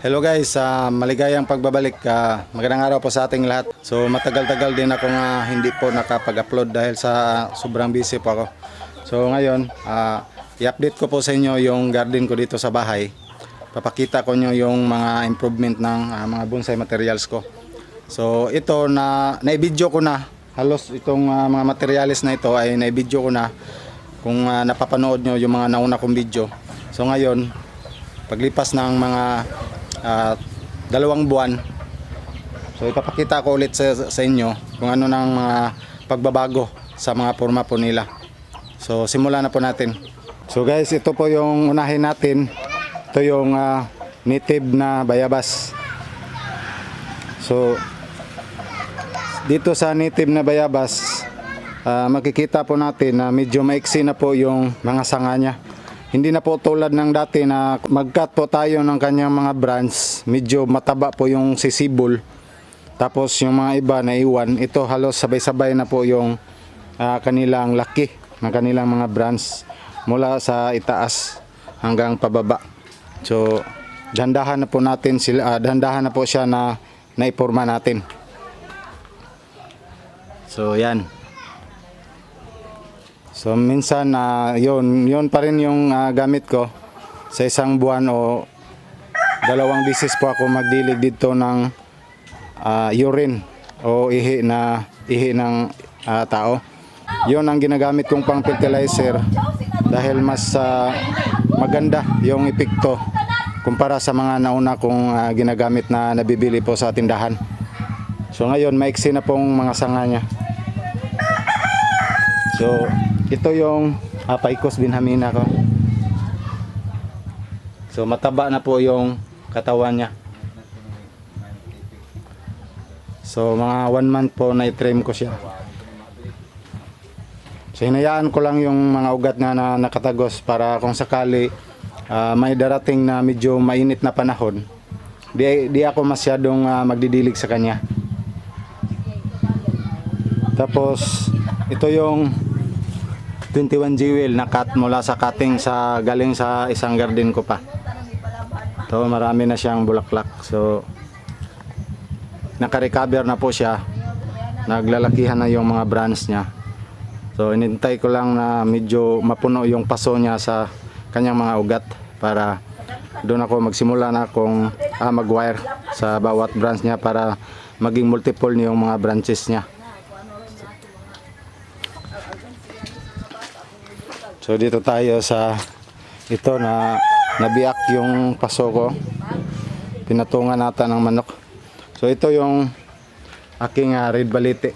Hello guys, ah, maligayang pagbabalik. Ah, magandang araw po sa ating lahat. So matagal-tagal din ako nga hindi po nakapag-upload dahil sa sobrang busy po ako. So ngayon, ah, i-update ko po sa inyo yung garden ko dito sa bahay. Papakita ko nyo yung mga improvement ng ah, mga bonsai materials ko. So ito na na-video ko na. Halos itong ah, mga materials na ito ay na-video ko na kung ah, napapanood nyo yung mga nauna kong video. So ngayon, paglipas ng mga ah, dalawang buwan. So ipapakita ko ulit sa, sa inyo kung ano ng mga pagbabago sa mga forma po nila. So simulan na po natin. So guys ito po yung unahin natin. Ito yung ah, native na bayabas. So dito sa native na bayabas ah, makikita po natin na medyo maiksi na po yung mga sanga niya hindi na po tulad ng dati na mag-cut po tayo ng kanyang mga branch. Medyo mataba po yung sisibol. Tapos yung mga iba na iwan, ito halos sabay-sabay na po yung ah, kanilang laki ng kanilang mga branch mula sa itaas hanggang pababa. So, dandahan na po natin sila, ah, dandahan na po siya na naiporma natin. So, yan. So minsan na yon yon pa rin yung ah, gamit ko sa isang buwan o dalawang bisis po ako magdilig dito ng ah, urine o ihi na ihi ng ah, tao. Yon ang ginagamit kong pang fertilizer dahil mas ah, maganda yung epekto kumpara sa mga nauna kong ah, ginagamit na nabibili po sa tindahan. So ngayon maiksi na pong mga sanga niya. So, ito yung uh, paikos binhamina ko. So, mataba na po yung katawan niya. So, mga one month po na i-trim ko siya. So, hinayaan ko lang yung mga ugat nga na nakatagos para kung sakali ah, may darating na medyo mainit na panahon, di, di ako masyadong ah, magdidilig sa kanya. Tapos, ito yung 21 jewel na cut mula sa cutting sa galing sa isang garden ko pa. To marami na siyang bulaklak. So naka-recover na po siya. Naglalakihan na yung mga branch niya. So inintay ko lang na medyo mapuno yung paso niya sa kanyang mga ugat para doon ako magsimula na akong ah, mag-wire sa bawat branch niya para maging multiple yung mga branches niya. So dito tayo sa ito na nabiyak yung paso ko. Pinatungan nata ng manok. So ito yung aking ah, red baliti.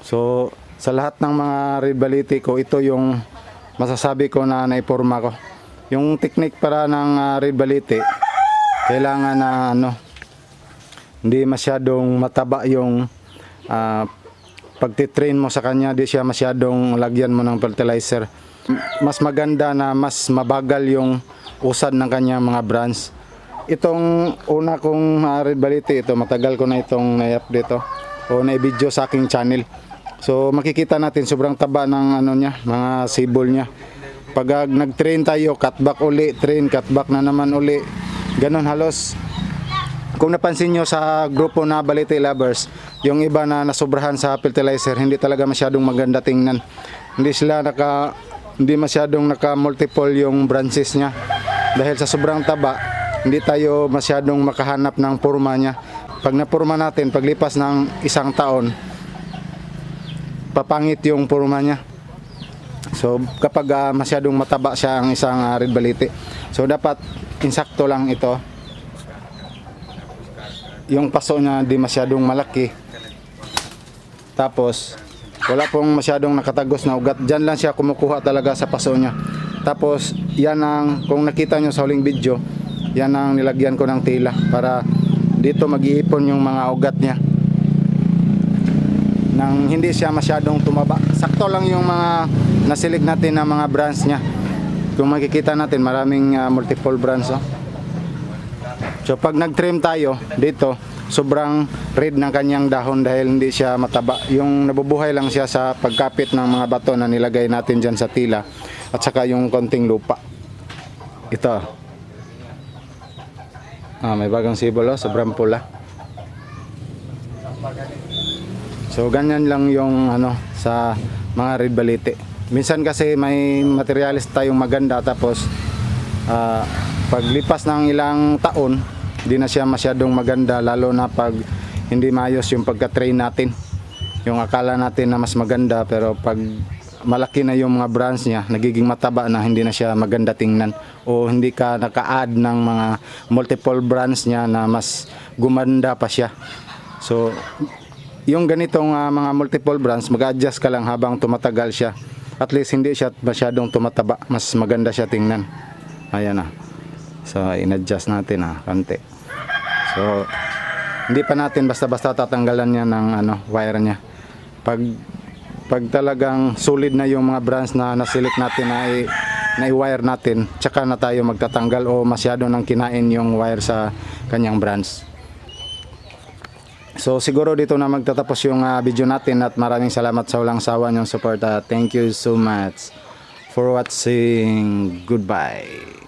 So sa lahat ng mga red baliti ko, ito yung masasabi ko na naiporma ko. Yung technique para ng ah, red baliti, kailangan na ano, hindi masyadong mataba yung ah, pagtitrain mo sa kanya, di siya masyadong lagyan mo ng fertilizer mas maganda na mas mabagal yung usad ng kanyang mga branch. Itong una kong uh, baliti ito, matagal ko na itong na-update to o na-video sa aking channel. So makikita natin sobrang taba ng ano niya, mga sibol niya. Pag ah, nag-train tayo, cut back uli, train, cut back na naman uli. Ganon halos kung napansin nyo sa grupo na Balite Lovers, yung iba na nasobrahan sa fertilizer, hindi talaga masyadong maganda tingnan. Hindi sila naka hindi masyadong naka-multiple yung branches niya. Dahil sa sobrang taba, hindi tayo masyadong makahanap ng purma niya. Pag napurma natin, paglipas ng isang taon, papangit yung purma niya. So kapag ah, masyadong mataba siya ang isang ah, red baliti. So dapat insakto lang ito. Yung paso niya di masyadong malaki. Tapos wala pong masyadong nakatagos na ugat. Diyan lang siya kumukuha talaga sa paso niya. Tapos yan ang kung nakita nyo sa huling video, yan ang nilagyan ko ng tila para dito mag-iipon yung mga ugat niya nang hindi siya masyadong tumaba. Sakto lang yung mga nasilig natin na mga branch niya. Kung makikita natin, maraming ah, multiple branch. Oh. So pag nag-trim tayo dito, sobrang red ng kanyang dahon dahil hindi siya mataba. Yung nabubuhay lang siya sa pagkapit ng mga bato na nilagay natin dyan sa tila at saka yung konting lupa. Ito. Ah, may bagong sibol oh, sobrang pula. So ganyan lang yung ano sa mga red balite. Minsan kasi may materialis tayong maganda tapos ah, paglipas ng ilang taon, hindi na siya masyadong maganda lalo na pag hindi maayos yung pagka-train natin. Yung akala natin na mas maganda pero pag malaki na yung mga brands niya, nagiging mataba na hindi na siya maganda tingnan o hindi ka naka-add ng mga multiple brands niya na mas gumanda pa siya. So yung ganitong ah, mga multiple brands, mag-adjust ka lang habang tumatagal siya. At least hindi siya masyadong tumataba, mas maganda siya tingnan. Ayan na. So in-adjust natin ha, konti. So hindi pa natin basta-basta tatanggalan niya ng ano, wire niya. Pag pag talagang solid na yung mga brands na naselect natin na i, na i-wire natin, tsaka na tayo magtatanggal o masyado nang kinain yung wire sa kanyang brands. So siguro dito na magtatapos yung ah, video natin at maraming salamat sa walang sawa niyong suporta. Thank you so much for watching. Goodbye.